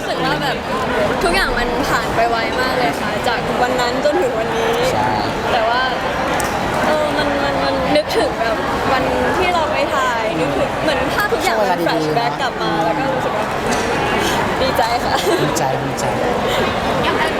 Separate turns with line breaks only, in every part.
รู้สึกว่าแบบทุกอย่างมันผ่านไปไวมากเลยค่ะ จากวันนั้นจนถึงวันนี้
ใช่
แต่ว่าเออมันมันมันนึกถึงแบบวันที่เราไปถ่ายนึกถึงเหมือนภาพทุกอย่างมันแฟลชแบ็กกลับมาแล้วก็รู้สึกว่าดีใจค่ะ
ดีใจดีใจ
อย่างไอป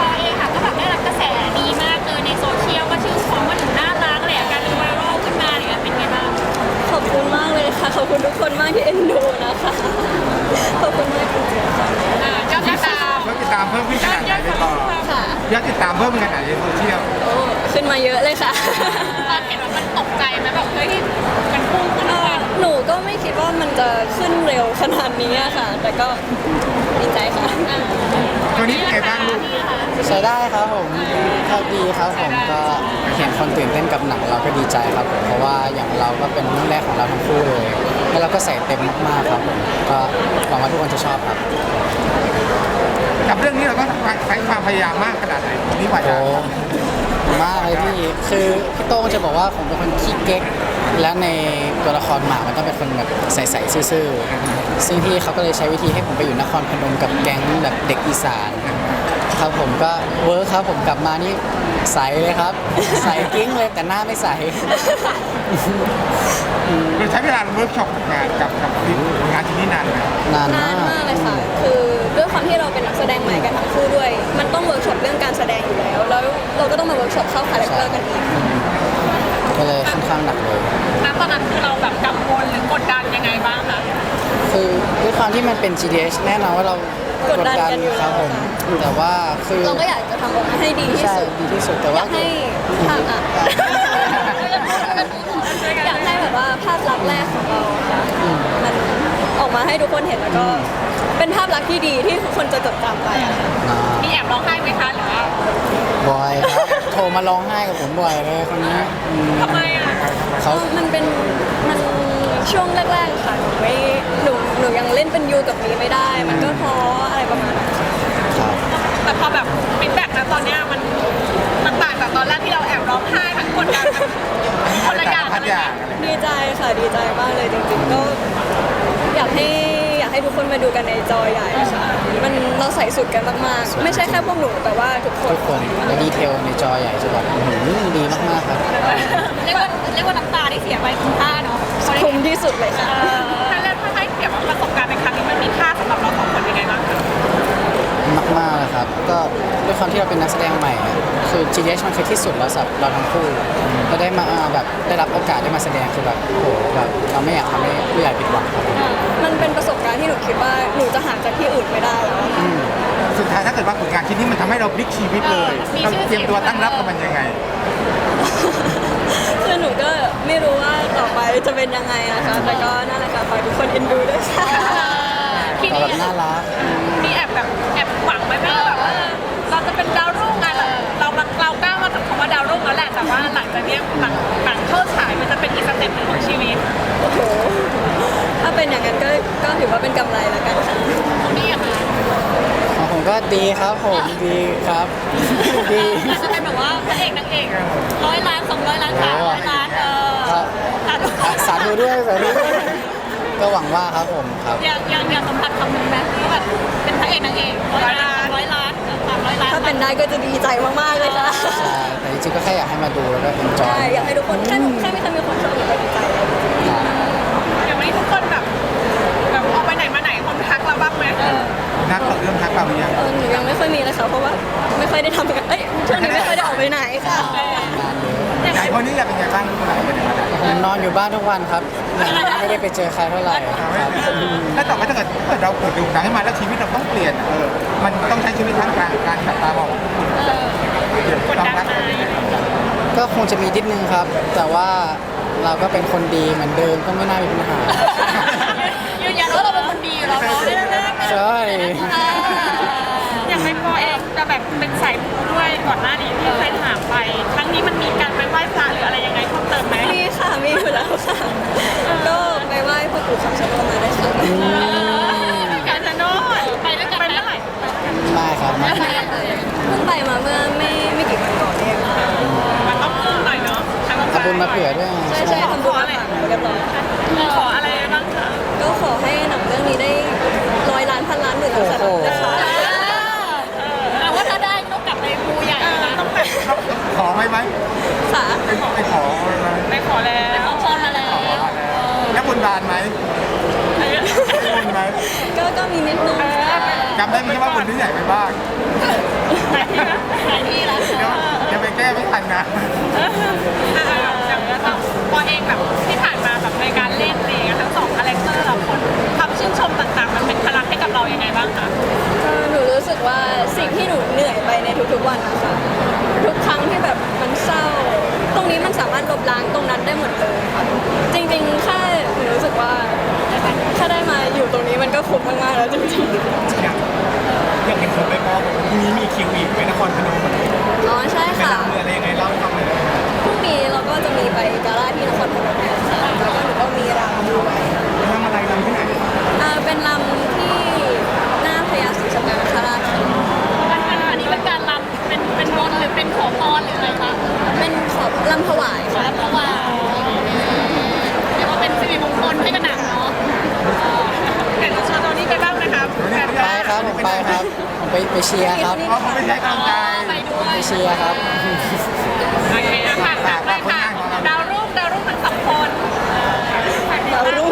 อเอง
มเพิ่มขึ้นขนาดไหนในโซเชียล
โอ้ขึ้นมาเยอะเลยค่ะ
ตอนเห็นว่ามันตกใจไหมแบบเฮ้ยมันพุ่งขึ้นมา
หนูก็ไม่คิดว่ามันจะขึ้นเร็วขนาดนี้อะค่ะ แต่ก็ดีใจค่ะ
ตัวนี้เป็นไงบ้างลูก
ใช้ได้ครับผมครับดีครับผมก็เห็นคนตื่นเต้นกับหนังเราก็ดีใจครับผมเพราะว่าอย่างเราก็เป็นเรื่องแรกของเราทั้งคู่เลยแล้วเราก็ใส่เต็มมากๆครับผมก็หวังว่าทุกคนจะชอบครับ
กับเรื่องนี้เราต้องใช้ความพยายามมากขนาดไหน นี่กว่าจะ
โอ้มากเลยพี่คือพี่โต้งจะบอกว่าผมเป็นคนขี้เก๊ก และในตัวละครหมามันต้องเป็นคนแบบใสๆซื่อๆซึ่งพี่เขาก็เลยใช้วิธีให้ผมไปอยู่นครพนมกับแก๊งแบบเด็กอีสานครับผมก็เวิร์คครับผมกลับมานี่ใสเลยครับ ใสกิ้งเลยแต่หน้าไม่ใส
เราใช้เวลาเวิร์กช็อปงานกับกับงานที่นี่นานไหม
นาน
นามา
นก
มากเลยค่ะ คือด้วยความที่เราเป็นนักแสดงใหม่กันทั้งคู่ด้วย มันต้องเวิร์กช็อปเรื่องการแสดงอยู่แล้วแล้ว เราก็ต้องมาเวิร์กช็อปเข้าคาแรคเตอร์กันอีก
ก็เลยค่อนข้างหนักเลย
ณตอนนั้นคือเราแบบกังวลหรือกดดันยังไงบ้างคะ
คือด้วยความที่มันเป็น GDH แน่นอนว่าเรา
กดดันกันอยู่
ครับผม
แล้ว
แต่ว่าคือ
เราก็อยากจะทำออกมาให้ดีที่
ใช่
สุด
ดีที่สุดแต่
อ
ว่า
ยากให้ภาพอะอยากให้แบบว่าภาพลักษณ์แรกของเราอะค่ะมันออกมาให้ทุกคนเห็นแล้วก็ เป็นภาพลักษณ์ที่ดีที่ทุกคนจะจดจำไปอะค่ะ
อ่า
มีแอบร้องไห้ไหมคะหรือว่า
บอยครับโทรมาร้องไห้กับผมบ่อยเลยคนนี้อืม
ทำไมอะ
เขา
มันเป็นมันช่วงแรกๆค่ะหนูไม่หนูหนูยังเล่นเป็นยูกับมีไม่ได้ มันก็ท้ออะไรประมาณนั้นค่ะ
ครับ
แต่พอแบบฟีดแบ็กนะตอนเนี้ยมันมันต่างจากตอนแรกที่เราแอบร้องไห้ทั้งกดดันทั้งคนละอย่าง
พั
กั
ด
นเลย
ยา
นะ
ดีใจค่ะดีใจมากเลยจริงๆก็อยากให้อยาก ให้ทุกคนมาดูกันในจอใหญ่ค่ะมันเราใส่สุดกันมากๆ ไม่ใช่แค่พวกหนูแต่ว่าทุกคน
ทุกคนและดีเทลในจอใหญ่จะแบบอื้อหือดีมากๆครับ
เรียกว่าเรียกว่าน้ำตาที่เสียไปคุ้มค่าเนาะเขาได้
คุ้มที่สุดเลยค่ะ
ถ้าเล่นถ้าให้เปรียบว่าประสบการณ์ในครั้งนี้มันมีค่าสำหรับเราสองคนยังไงบ้างคะ
มากๆเลยครับก็ ด้วยความที่เราเป็นนักแสดงใหม่อะคือ GDH มันคือที่สุดแล้วสำหรับเราทั้งคู่เราได้มาแบบได้รับโอกาสได้มาแสดงคือแบบโอ้โหแบบเราไม่อยากทำให้ผู้ใหญ่ผิดหวังครับผม
มันเป็นประสบการณ์ที่หนูคิดว่าหนูจะหาจากที่อื่นไม่ได้แล้วอะค่ะ
สุดท้ายถ้าเกิดว่าผลงานชิ้นนี้มันทำให้เราพลิกชีวิตเลยเราเตรียมตัวตั้งรับกับมันยังไง
คือหนูก็ไม่รู้ว่าต่อไปจะเป็นยังไงนะคะ แต่ก็นั่นแหละค่ะฝากทุกคนเอ็นดูด้วยค่ะ
ที
แต่
นี้
แบบน่ารัก
มีแอบแบบแอบหวังไหมแม่แบบว่าเรา ก็ดี
ค
รับผมดีครับ ดี
อาจจะเป็นแบบว่าพระเอกนางเอกร้อยล้านสองร้อยล้านสามร้อยล้านเออ
ครับ
สาธุ
อะสาธุด้วยสาธุด้วยก็หวังว่าครับผมครับ
อยากอยากอยากสัมผัสคำนึงไหมว่าแบบเป็นพระเอกนางเอกร้อยล้านร้อยล้านสามร้อยล้าน
ถ้าเป็นได้ก็จะดีใจมากๆเลยค่ะ
ใช่แต่จริงๆก็แค่อยากให้มาดูแล้วก็เอ็นจอ
ใช่
ย
อยากให้ทุกคนแค่แค่ไม่เคยมีคนชอบหนูก็ดีใจ
อนอ
ยู่บ้าน
ทุกวันครับไม่ได้ไปเจอใครเท่าไหร่ครับ
ถ้าต่อไปถ้าเกิดเราเกิดดูหนังให้มาแล้วชีวิตเราต้องเปลี่ยนเออมันต้องใช้ชีวิตท่ามกลางการจับตามองเดี๋ยวต้องรัก
ก็คงจะมีนิดนึงครับ แต่ว่าเราก็เป็นคนดีเหมือนเดิมก็ไม่น่ามีปัญหา
ยืนยันว่าเราเป็นคนดีอยู่แล้วเนาะ
ใช่
อย่างไมโครเองจะแบบเป็นสายมูด้วยก่อนหน้านี้ที่เคยถามไป ครั้งนี้มันมีการไปไหว้พระหรืออะไรยัง มาเผื่
อด้วย
ใช่ใช่ขออะไรเรียบร้อย
ขออะไรบ้างคะ
ก็ขอให้หนังเรื่องนี้ได้ร้อยล้านพันล้านหมื่นล้านแนะคะแต่ว่าถ้า
ได้ต้องกลับไปมูใหญ่
นะต้องไป
ขอไหมไหม
สา
ไปขอไหม
ไปขอแล้วไป
ขออรมาแล้ว
แล้วบุญบานไหมบุไหม
ก็ก็มีนิดนึง
จำได้ไหมว่าบุที่ใหญ่ไปบ้าง
หายที่นะ
หลายที่แล้ว
จะไปแก้ไม่ทันนะ
แบบที่ผ่านมาแบบในการเล่นเองทั้งสองคาแรคเตอร์เราคนคำชื่นชมต่างๆ มันเป็นพลังให้กับเรายังไงบ้างคะ
เออหนูรู้สึกว่าสิ่งที่หนูเหนื่อยไปในทุกๆวันนะคะทุกครั้งที่แบบมันเศร้า ตรงนี้มันสามารถลบล้างตรงนั้นได้หมดเลยค่ะจริงๆแค่หนูรู้สึกว่าถ้าได้มาอยู่ตรงนี้มันก็คุ้มมากๆแล้วจริงๆ
ไปไปเชียร์ครับ
เพราะเขาไม่ใช่กำลังใจ
ไปด้วย
ไปเชียร์ครับ
โอเคอะฝากฝากเลยค่ะดาวรุ่งดาวรุ่งทั้งสองคน
ดาวรุ่ง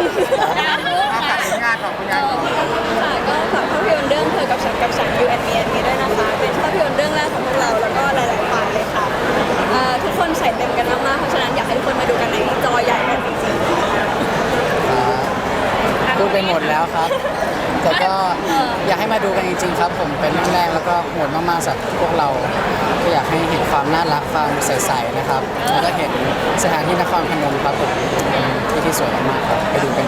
ดาวรุ่ง
เอา
ค่ะ
ฝากผลงานของผลงานของ
ค่ะก็ฝากภาพยนตร์เรื่องเธอกับฉันกับฉัน U N B N นี้ด้วยนะคะเป็นภาพยนตร์เรื่องแรกของพวกเราแล้วก็หลายๆฝ่ายเลยค่ะเอ่อทุกคนใส่เต็มกันมากๆเพราะฉะนั้นอยากให้ทุกคนมาดูกันในจอใหญ่กันจริงๆ
พูดไปหมดแล้วครับ แต่ก็อยากให้มาดูกันจริง ๆ ครับ ผมเป็นเรื่องแรกแล้วก็โหดมากๆสำหรับพวกเรา ก็อยากให้เห็นความน่ารักความใสๆนะครับแล้วก็เห็นสถานที่นครพนมครับผมเป็นที่ที่สวยมากๆครับไปดูกัน